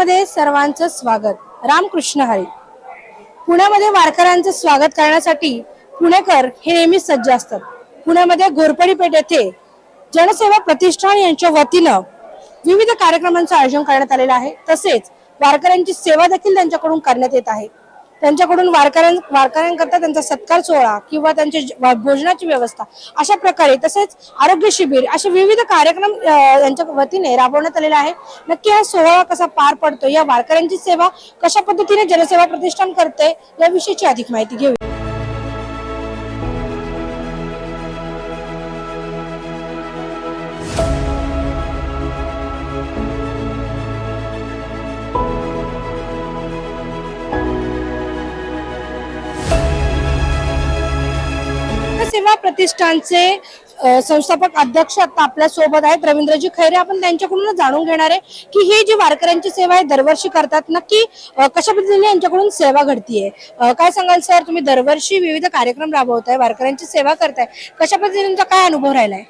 पुण्यामध्ये सर्वांचं स्वागत. रामकृष्ण हरी. पुण्यामध्ये वारकऱ्यांचं स्वागत करण्यासाठी पुणेकर हे नेहमीच सज्ज असतात. पुण्यामध्ये घोरपडी पेठ येथे जनसेवा प्रतिष्ठान यांच्या वतीनं विविध कार्यक्रमांचं आयोजन करण्यात आलेलं आहे. तसेच वारकऱ्यांची सेवा देखील त्यांच्याकडून करण्यात येत आहे. त्यांच्याकडून वारकऱ्यां वारकऱ्यांकरता त्यांचा सत्कार सोहळा किंवा त्यांची ज- भोजनाची व्यवस्था अशा प्रकारे तसेच आरोग्य शिबिर असे विविध कार्यक्रम यांच्या वतीने राबवण्यात आलेले आहे. नक्की हा सोहळा कसा पार पडतो या वारकऱ्यांची सेवा कशा पद्धतीने जनसेवा प्रतिष्ठान करते याविषयीची अधिक माहिती घेऊ प्रतिष्ठानचे संस्थापक अध्यक्ष आता आपल्यासोबत आहेत. रवींद्रजी खैरे आपण त्यांच्याकडून जाणून घेणार आहे की ही जी वारकऱ्यांची सेवा आहे दरवर्षी करतात नक्की कशा पद्धतीने यांच्याकडून सेवा घडतीये? काय सांगाल सर? तुम्ही दरवर्षी विविध कार्यक्रम राबवताय वारकऱ्यांची सेवा करताय. कशा पद्धतीने काय अनुभव राहिलाय?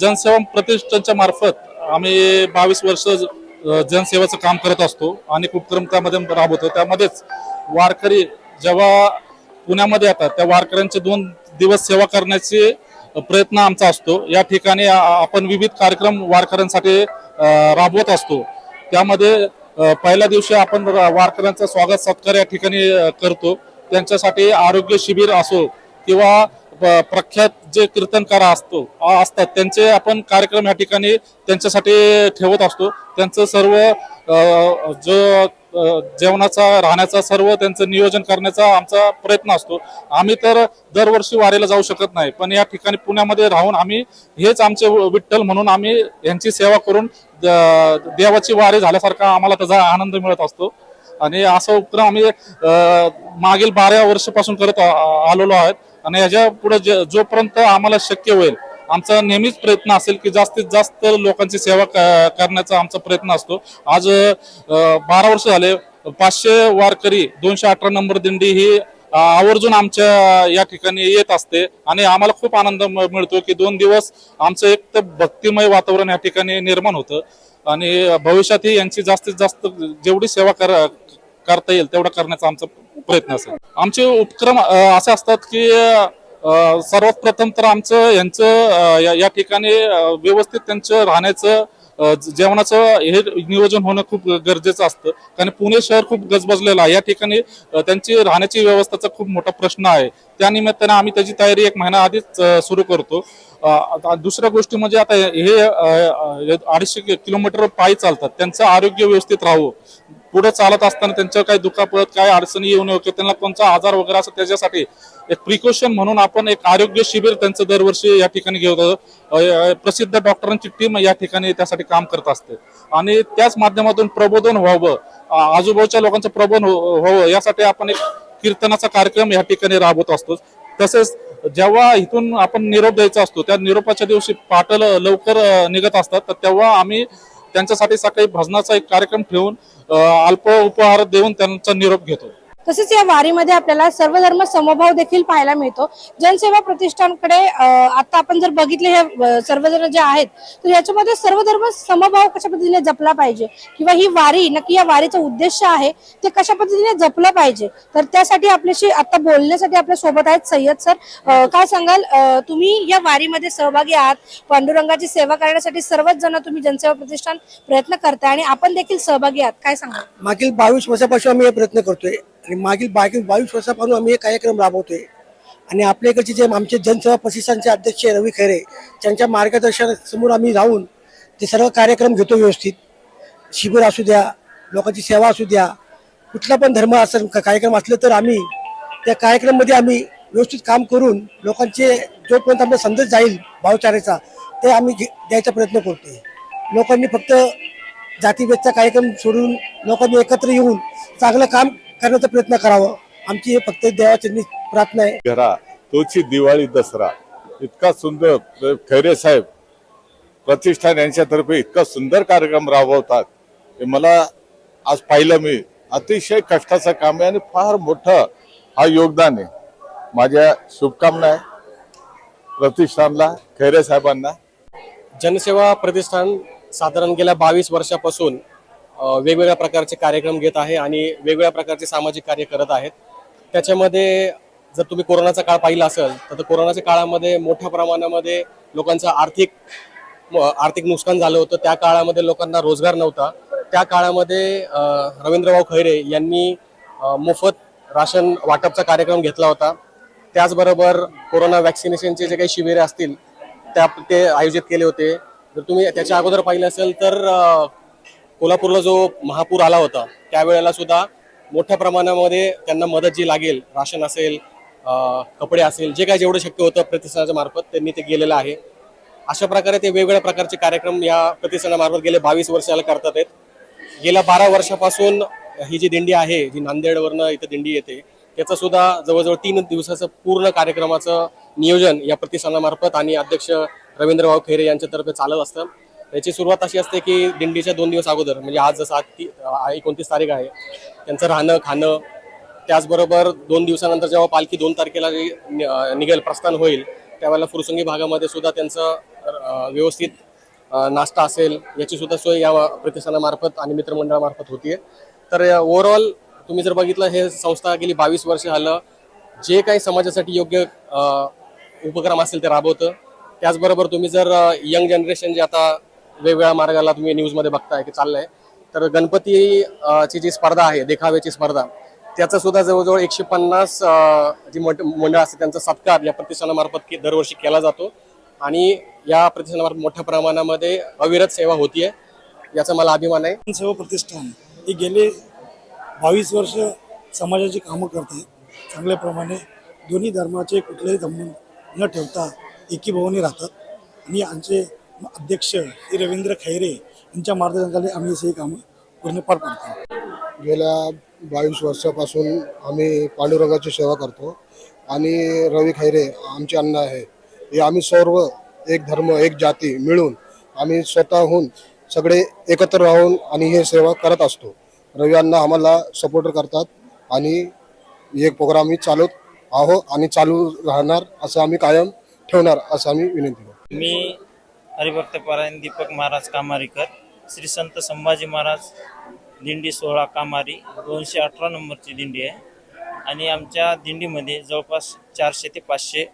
जनसेवा प्रतिष्ठानच्या मार्फत आम्ही बावीस वर्ष जनसेवाचं जनसेवेचं काम करत असतो. आणि उपक्रम त्यामध्ये राबवतो. त्यामध्येच वारकरी जेव्हा पुण्यामध्ये येतात त्या वारकऱ्यांचे दोन दिवस सेवा करण्याचे प्रयत्न आमचा असतो. या ठिकाणी आपण विविध कार्यक्रम वारकऱ्यांसाठी राबवत असतो. त्यामध्ये पहिल्या दिवशी आपण वारकऱ्यांचा स्वागत सत्कार या ठिकाणी करतो. त्यांच्यासाठी आरोग्य शिबिर असो किंवा प्रख्यात जे कीर्तनकार असतो असतात त्यांचे आपण कार्यक्रम या ठिकाणी त्यांच्यासाठी ठेवत असतो. त्यांचं सर्व जो जेवणाचा राहण्याचा सर्व त्यांचं नियोजन करण्याचा आमचा प्रयत्न असतो. आम्ही तर दरवर्षी वारीला जाऊ शकत नाही पण या ठिकाणी पुण्यामध्ये राहून आम्ही हेच आमचे विठ्ठल म्हणून आम्ही यांची सेवा करून द- देवाची वारी झाल्यासारखा आम्हाला त्याचा आनंद मिळत असतो. आणि असा उपक्रम आम्ही मागील बारा वर्षापासून करत आ- आलेलो आहोत. आणि याच्यापुढे जे- जोपर्यंत आम्हाला शक्य होईल आमचा नेहमीच प्रयत्न असेल की जास्तीत जास्त लोकांची सेवा क- करण्याचा आमचा प्रयत्न असतो. आज बारा वर्ष झाले पाचशे वारकरी दोनशे अठरा नंबर दिंडी ही आवर्जून आमच्या या ठिकाणी येत असते आणि आम्हाला खूप आनंद म- मिळतो की दोन दिवस आमचं एक तर भक्तिमय वातावरण या ठिकाणी निर्माण होतं आणि भविष्यातही यांची जास्तीत जास्त जेवढी सेवा कर करता येईल तेवढा करण्याचा आमचा प्रयत्न असेल. आमचे उपक्रम असे असतात की सर्वात प्रथम तर आमचं यांचं या- या ठिकाणी व्यवस्थित त्यांचं राहण्याचं जेवणाचं हे नियोजन होणं खूप गरजेचं असतं. कारण पुणे शहर खूप गजबजलेलं आहे. या ठिकाणी त्यांची राहण्याची व्यवस्थेचा खूप मोठा प्रश्न आहे. त्यानिमित्ताने आम्ही त्याची तयारी एक महिना आधीच सुरू करतो. आता दुसऱ्या गोष्टी म्हणजे आता हे अडीचशे किलोमीटर पायी चालतात. त्यांचं आरोग्य व्यवस्थित राहावं. पुढे चालत असताना त्यांच्यावर काही दुखापत काय अडचणी येऊ नये त्यांना कोणता आजार वगैरे असं त्याच्यासाठी एक प्रिकॉशन म्हणून आपण एक आरोग्य शिबिर त्यांचं दरवर्षी या ठिकाणी घेतो प्रसिद्ध डॉक्टरांची टीम या ठिकाणी त्यासाठी काम करत असते. आणि त्याच माध्यमातून प्रबोधन व्हावं आजूबाजूच्या लोकांचं प्रबोधन हो- व्हावं यासाठी आपण एक कीर्तनाचा कार्यक्रम या ठिकाणी राबवत असतो. तसेच जेव्हा इथून आपण निरोप द्यायचा असतो त्या निरोपाच्या दिवशी पाटल लवकर निघत असतात तर तेव्हा आम्ही त्यांच्यासाठी सकाळी भजनाचा एक कार्यक्रम ठेवून अल्प उपहार देऊन त्यांचा निरोप घेतो. तसेच या वारीमध्ये आपल्याला सर्वधर्म समभाव देखील पाहायला मिळतो. जनसेवा प्रतिष्ठानकडे आता आपण जर बघितले हे सर्वजण जे आहेत तर याच्यामध्ये सर्वधर्म समभाव कशा पद्धतीने जपला पाहिजे? किंवा ही वारी नक्की या वारीचा उद्देश आहे ते कशा पद्धतीने जपलं पाहिजे? तर त्यासाठी आपल्याशी आता बोलण्यासाठी आपल्यासोबत आहेत सय्यद सर. काय सांगाल? तुम्ही या वारीमध्ये सहभागी आहात पांडुरंगाची सेवा करण्यासाठी सर्वच जण तुम्ही जनसेवा प्रतिष्ठान प्रयत्न करताय आणि आपण देखील सहभागी आहात. काय सांगाल? मागील बावीस वर्षापासून आम्ही हे प्रयत्न करतोय. आणि मागील बावीस बावीस वर्षापासून आम्ही हे कार्यक्रम राबवतोय. आणि आपल्या इकडचे जे आमचे जनसेवा प्रतिष्ठानचे अध्यक्ष रवी खैरे त्यांच्या मार्गदर्शनासमोर आम्ही राहून ते सर्व कार्यक्रम घेतो व्यवस्थित. शिबिर असू द्या लोकांची सेवा असू द्या कुठला पण धर्म असं कार्यक्रम असले तर आम्ही त्या कार्यक्रममध्ये आम्ही व्यवस्थित काम करून लोकांचे जोपर्यंत आमचा संदेश जाईल भावचारेचा ते आम्ही घे- द्यायचा प्रयत्न करतोय. लोकांनी फक्त जातीभेदचा कार्यक्रम सोडून लोकांनी एकत्र येऊन चांगलं काम करण्याचा प्रयत्न करावा. आमची हे फक्त देवाची प्रार्थना आहे. घरा तोची दिवाळी दसरा इतका सुंदर खैरे साहेब प्रतिष्ठान यांच्यातर्फे इतका सुंदर कार्यक्रम राबवतात. हे मला आज पाहिलं मी. अतिशय कष्टाचं काम आहे आणि फार मोठं हा योगदान आहे. माझ्या शुभकामना आहे. प्रतिष्ठानला खैरे साहेबांना. जनसेवा प्रतिष्ठान साधारण गेल्या बावीस वर्षापासून वेगवेगळ्या प्रकारचे कार्यक्रम घेत आहे आणि वेगवेगळ्या प्रकारचे सामाजिक कार्य करत आहेत. त्याच्यामध्ये जर तुम्ही कोरोनाचा काळ पाहिला असेल तर कोरोनाच्या काळामध्ये मोठ्या प्रमाणामध्ये लोकांचं आर्थिक म- आर्थिक नुकसान झालं होतं. त्या काळामध्ये लोकांना रोजगार नव्हता. त्या काळामध्ये रवींद्रभाऊ खैरे यांनी मोफत राशन वाटपचा कार्यक्रम घेतला होता. त्याचबरोबर कोरोना वॅक्सिनेशनचे जे काही शिबिरे असतील त्या ते आयोजित केले होते. जर तुम्ही त्याच्या अगोदर पाहिलं असेल तर कोल्हापूरला जो महापूर आला होता त्यावेळेला सुद्धा मोठ्या प्रमाणामध्ये त्यांना मदत जी लागेल राशन असेल कपडे असेल जे काही जेवढं शक्य होतं प्रतिष्ठानाच्या मार्फत त्यांनी ते गेलेलं आहे. अशा प्रकारे ते वेगवेगळ्या प्रकारचे कार्यक्रम या प्रतिष्ठानामार्फत गेले बावीस वर्षाला करतात आहेत. गेल्या बारा वर्षापासून ही जी दिंडी आहे जी नांदेडवरनं इथं दिंडी येते त्याचं सुद्धा जवळजवळ तीन दिवसाचं पूर्ण कार्यक्रमाचं नियोजन या प्रतिष्ठानामार्फत आणि अध्यक्ष रवींद्रभाऊ खैरे यांच्यातर्फे चालत असतं. त्याची सुरुवात अशी असते की दिंडीच्या दोन दिवस अगोदर म्हणजे आज जसं आज ती एकोणतीस तारीख आहे त्यांचं राहणं खाणं त्याचबरोबर दोन दिवसानंतर जेव्हा पालखी दोन तारखेला नि- निघेल प्रस्थान होईल त्यावेळेला फुरसंगी भागामध्ये सुद्धा त्यांचं व्यवस्थित नाश्ता असेल याची सुद्धा सोय या प्रतिष्ठानामार्फत आणि मित्रमंडळामार्फत होतीये. तर ओव्हरऑल तुम्ही जर बघितलं हे संस्था गेली बावीस वर्ष झालं जे काही समाजासाठी योग्य उपक्रम असेल ते राबवतं. त्याचबरोबर तुम्ही जर यंग जनरेशन जे आता वेगवेगळ्या मार्गाला तुम्ही न्यूजमध्ये बघताय की चाललंय. तर गणपती ची जी स्पर्धा आहे देखाव्याची स्पर्धा त्याचा सुद्धा जवळजवळ एकशे पन्नास जी मंडळ असते त्यांचा सत्कार या प्रतिष्ठानामार्फत के- दरवर्षी केला जातो. आणि या प्रतिष्ठानामार्फत मोठ्या प्रमाणामध्ये अविरत सेवा होतीये याचा मला अभिमान आहे. सेवा प्रतिष्ठान हे गेले बावीस वर्ष समाजाची कामं करत. चांगल्या चांगल्याप्रमाणे दोन्ही धर्माचे कुठलेही संबंध न ठेवता एकीभावाने राहतात. आणि आमचे अध्यक्ष श्री रवींद्र खैरे यांच्या मार्गदर्शनाखाली आम्ही ही कामं पूर्ण पार पाडतो. गेल्या बावीस वर्षापासून आम्ही पांडुरंगाची सेवा करतो आणि रवी खैरे आमचे अण्णा आहे. हे आम्ही सर्व एक धर्म एक जाती मिळून आम्ही स्वतःहून सगळे एकत्र राहून आणि हे सेवा करत असतो. रवी अण्णा आम्हाला सपोर्ट करतात आणि एक प्रोग्राम आम्ही चालवत आहो आणि चालू राहणार असं आम्ही कायम ठेवणार असं आम्ही विनंती करतो. मी हरिभक्तपारायण दीपक महाराज कामारीकर श्री संत संभाजी महाराज दिंडी सोहळा कामारी दोनशे अठरा नंबरची दिंडी आहे. आणि आमच्या दिंडीमध्ये जवळपास चारशे ते पाचशे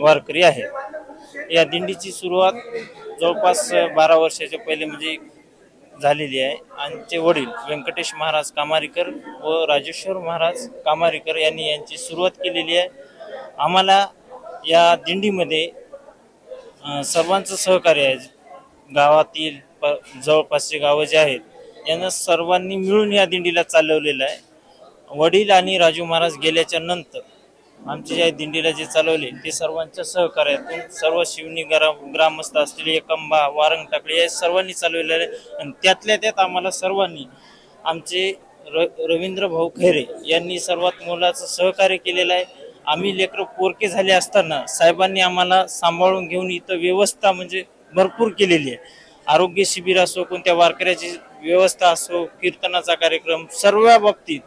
वारकरी आहेत. या दिंडीची सुरुवात जवळपास बारा वर्षाच्या पहिले म्हणजे झालेली आहे. आमचे वडील व्यंकटेश महाराज कामारीकर व राजेश्वर महाराज कामारीकर यांनी यांची सुरुवात केलेली आहे. आम्हाला या दिंडीमध्ये अं, सर्वांचं सहकार्य आहे. गावातील प जवळपासचे गावं जे आहेत यांना सर्वांनी मिळून या दिंडीला चालवलेलं आहे. वडील आणि राजू महाराज गेल्याच्यानंतर आमच्या ज्या दिंडीला जे चालवले ते सर्वांच्या सहकार्यातून सर्व शिवनी ग्रा ग्रामस्थ असतील एकंबा वारंग टाकळे या सर्वांनी चालवलेलं आहे. आणि त्यातल्या त्यात आम्हाला सर्वांनी आमचे र रवींद्र भाऊ खैरे यांनी सर्वात मोलाचं सहकार्य केलेलं आहे. आम्ही लेकरं पोरके झाले असताना साहेबांनी आम्हाला सांभाळून घेऊन इथं व्यवस्था म्हणजे भरपूर केलेली आहे. आरोग्य शिबिर असो कोणत्या वारकऱ्याची व्यवस्था असो कीर्तनाचा कार्यक्रम सर्व बाबतीत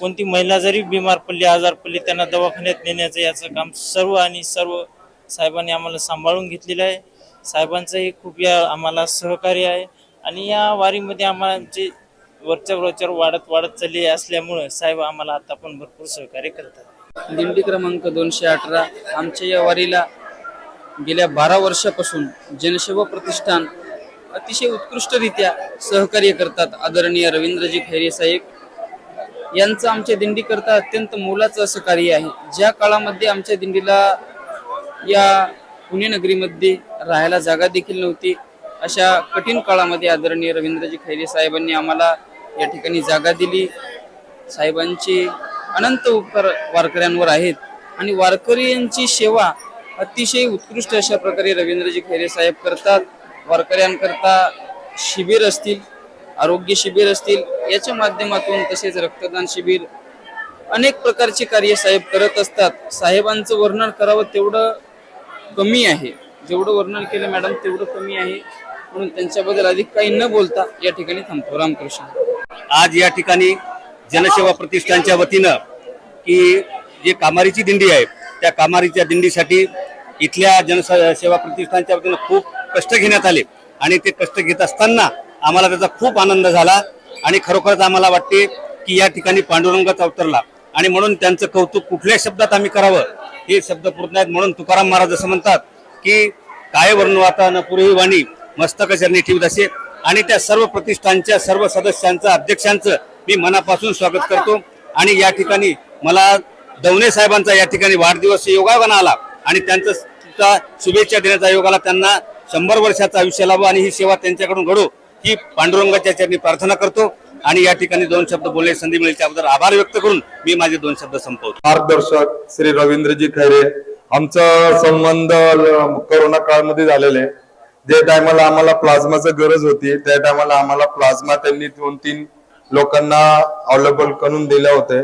कोणती महिला जरी बिमार पडली आजार पडली त्यांना दवाखान्यात नेण्याचं याचं काम सर्व आणि सर्व साहेबांनी आम्हाला सांभाळून घेतलेलं आहे. साहेबांचंही खूप या आम्हाला सहकार्य आहे आणि या वारीमध्ये आम्हाला आमचे वरच्या वरच्यावर वाढत वाढत चालली असल्यामुळं साहेब आम्हाला आता पण भरपूर सहकार्य करतात. दिंडी क्रमांक दोनशे अठरा आमच्या या वारीला गेल्या बारा वर्षापासून जनसेवा प्रतिष्ठान अतिशय उत्कृष्टरित्या सहकार्य करतात आदरणीय रवींद्रजी खैरे साहेब. यांचं आमच्या दिंडीकरता अत्यंत मोलाचं असं कार्य आहे. ज्या काळामध्ये आमच्या दिंडीला या पुणे नगरीमध्ये राहायला जागा देखील नव्हती अशा कठीण काळामध्ये आदरणीय रवींद्रजी खैरे साहेबांनी आम्हाला या ठिकाणी जागा दिली. साहेबांची अनंत उपकार वारकऱ्यांवर आहेत. आणि वारकऱ्यांची सेवा अतिशय उत्कृष्ट अशा प्रकारे रवींद्रजी खैरे साहेब करतात. वारकऱ्यांकरता शिबिर असतील आरोग्य शिबिर असतील याच्या माध्यमातून तसेच रक्तदान शिबिर अनेक प्रकारचे कार्य साहेब करत असतात. साहेबांचं वर्णन करावं तेवढं कमी आहे. जेवढं वर्णन केलं मॅडम तेवढं कमी आहे. म्हणून त्यांच्याबद्दल अधिक काही न बोलता या ठिकाणी थांबतो. रामकृष्ण. आज या ठिकाणी जनसेवा प्रतिष्ठानच्या वतीनं की जे कामारीची दिंडी आहे त्या कामारीच्या दिंडीसाठी इथल्या जनसेवा प्रतिष्ठानच्या वतीनं खूप कष्ट घेण्यात आले आणि ते कष्ट घेत असताना आम्हाला त्याचा खूप आनंद झाला आणि खरोखरच आम्हाला वाटते की या ठिकाणी पांडुरंगाचा अवतरला. आणि म्हणून त्यांचं कौतुक कुठल्या शब्दात आम्ही करावं हे शब्द पूर्ण नाहीत म्हणून तुकाराम महाराज असं म्हणतात की काय वर्णवाता न पुरी वाणी मस्तक चरणी ठेवत असे. आणि त्या सर्व प्रतिष्ठानच्या सर्व सदस्यांचं अध्यक्षांचं मी मनापासून स्वागत करतो. आणि या ठिकाणी मला दवणे साहेबांचा या ठिकाणी वाढदिवस योगायोगानं आला. आणि त्यांचं शुभेच्छा देण्याचा योग आला. त्यांना शंभर वर्षाचं आयुष्य लाभो आणि ही सेवा त्यांच्याकडून घडो ही पांडुरंगाच्या चरणी प्रार्थना करतो. आणि या ठिकाणी दोन शब्द बोलण्याची संधी मिळेल त्याबद्दल आभार व्यक्त करून मी माझे दोन शब्द संपवतो. मार्गदर्शक श्री रवींद्रजी खैरे आमचा संबंध कोरोना काळामध्ये झालेला. आहे जे टायमाला आम्हाला प्लाझ्माची गरज होती त्या टायमाला आम्हाला प्लाझ्मा त्यांनी दोन तीन लोकांना अवेलेबल करून दिले होते.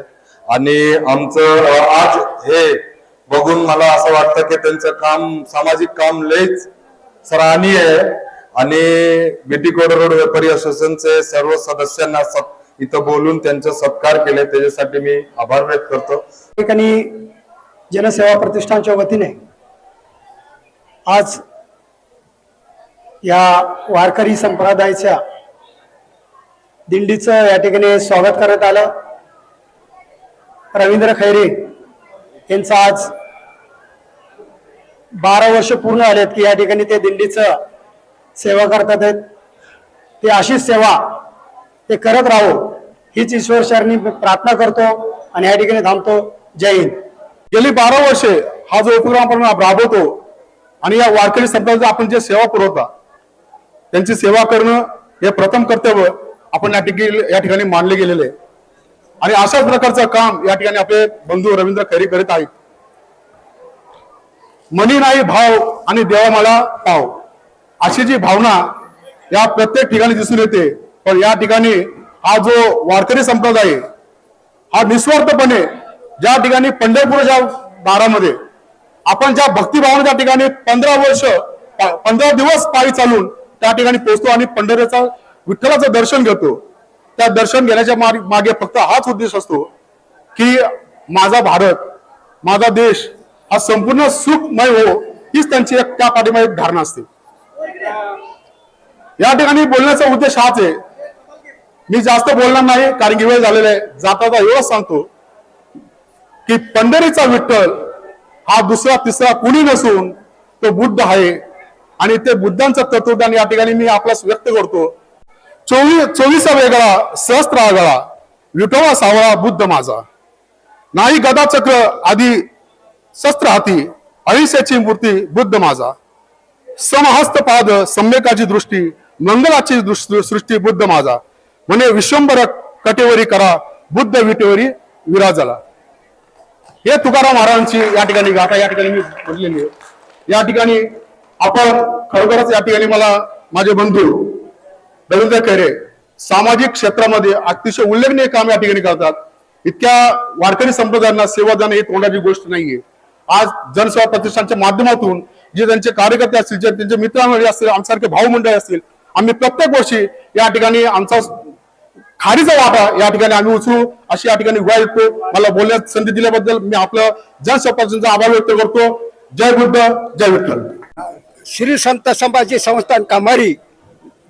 आणि आमचं आज हे बघून मला असं वाटतं की त्यांचं काम सामाजिक काम लयच सराहनीय आहे. आणि बीटी कोड रोड व्यापारी असोसिएशनचे सर्व सदस्यांना सत- इथं बोलून त्यांचा सत्कार केले त्याच्यासाठी मी आभार व्यक्त करतो. ठिकाणी जनसेवा प्रतिष्ठानच्या वतीने आज या वारकरी संप्रदायाच्या दिंडीचं या ठिकाणी स्वागत करण्यात आलं. रवींद्र खैरे यांचं आज बारा वर्ष पूर्ण आलेत की या ठिकाणी ते दिंडीचं सेवा करतात आहेत. ते अशीच सेवा ते करत राहो हीच ईश्वर शरणी प्रार्थना करतो आणि या ठिकाणी थांबतो. जय हिंद. गेली बारा वर्षे हा जो उपक्रम आपण राबवतो आणि या वारकरी संप्रदायाचा आपण जे सेवा पुरवता त्यांची सेवा करणं हे प्रथम कर्तव्य आपण या ठिकाणी या ठिकाणी मानले गेलेले आहे. आणि अशाच प्रकारचं काम या ठिकाणी आपले बंधू रवींद्र खैरे करीत आहेत. मनी नाही भाव आणि देवा मला पाव. अशी जी भावना या प्रत्येक ठिकाणी दिसून येते. पण या ठिकाणी हा जो वारकरी संप्रदाय हा निस्वार्थपणे ज्या ठिकाणी पंढरपूरच्या दारामध्ये आपण ज्या भक्तिभावना त्या ठिकाणी पंधरा वर्ष पंधरा दिवस पायी चालून त्या ठिकाणी पोहोचतो आणि पंढरीचा विठ्ठलाचं दर्शन घेतो. त्या दर्शन घेण्याच्या मागे फक्त हाच उद्देश असतो की माझा भारत माझा देश हा संपूर्ण सुखमय हो हीच त्यांची एक त्या पाठीमागे एक धारणा असते. या ठिकाणी बोलण्याचा उद्देश हाच आहे. मी जास्त बोलणार नाही कारण की वेळ झालेला आहे. जाता जाता एवढंच सांगतो की पंढरीचा विठ्ठल हा दुसरा तिसरा कुणी नसून तो बुद्ध आहे. आणि ते बुद्धांचं तत्वज्ञान या ठिकाणी मी आपल्यास व्यक्त करतो. चोवीस चोवीसा वेगळा सहस्त्र आगळा विठोबा सावळा बुद्ध माझा. नाही गदा चक्र आधी शस्त्र हाती अहिंसेची मूर्ती बुद्ध माझा. समहस्त पाद सम्यकाची दृष्टी मंगलाची सृष्टी बुद्ध माझा. म्हणे विश्वंभर कटेवरी करा बुद्ध विटेवरी विराजला. हे तुकाराम महाराजांची या ठिकाणी गाथा या ठिकाणी मी बोललेली आहे. या ठिकाणी आपण खरोखरच या ठिकाणी मला माझे बंधू रवींद्र खैरे सामाजिक क्षेत्रामध्ये अतिशय उल्लेखनीय काम या ठिकाणी करतात. इतक्या वारकरी संप्रदायांना सेवा देणं ही तोंडाची गोष्ट नाहीये. आज जनसेवा प्रतिष्ठानच्या माध्यमातून जे त्यांचे कार्यकर्ते असतील जे त्यांचे मित्रमंडळी असतील आमच्यासारखे भाऊ मंडळी असतील आम्ही प्रत्येक वर्षी या ठिकाणी आमचा खारीचा वाटा या ठिकाणी आम्ही उचलू अशी या ठिकाणी गुवा येतो मला बोलण्यास संधी दिल्याबद्दल मी आपलं जनसेवा प्रतिष्ठानचा आभार व्यक्त करतो. जय बुद्ध जय विठ्ठल. श्री संत संभाजी संस्थान कामारी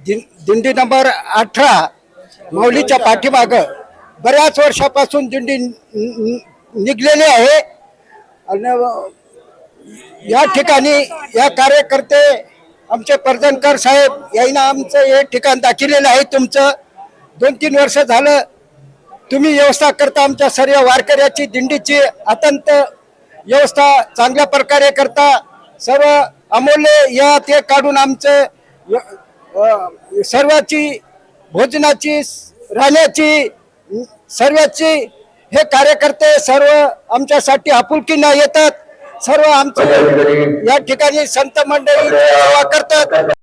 दि- दिंडी नंबर अठरा माऊलीच्या पाठीमाग. बऱ्याच वर्षापासून दिंडी निघलेली आहे. आणि या ठिकाणी या कार्यकर्ते आमचे परदनकर साहेब यांना आमचं हे ठिकाण दाखिलेलं आहे तुमचं. दोन तीन वर्ष झालं तुम्ही व्यवस्था करता आमच्या सर्व वारकऱ्याची दिंडीची अत्यंत व्यवस्था चांगल्या प्रकारे करता. सर्व अमूल्य या ते काढून आमचं सर्वाची भोजनाची राहण्याची सर्वाची हे कार्यकर्ते सर्व आमच्यासाठी आपुलकीनं येतात. सर्व आमचं या ठिकाणी संत मंडळी सेवा करतात.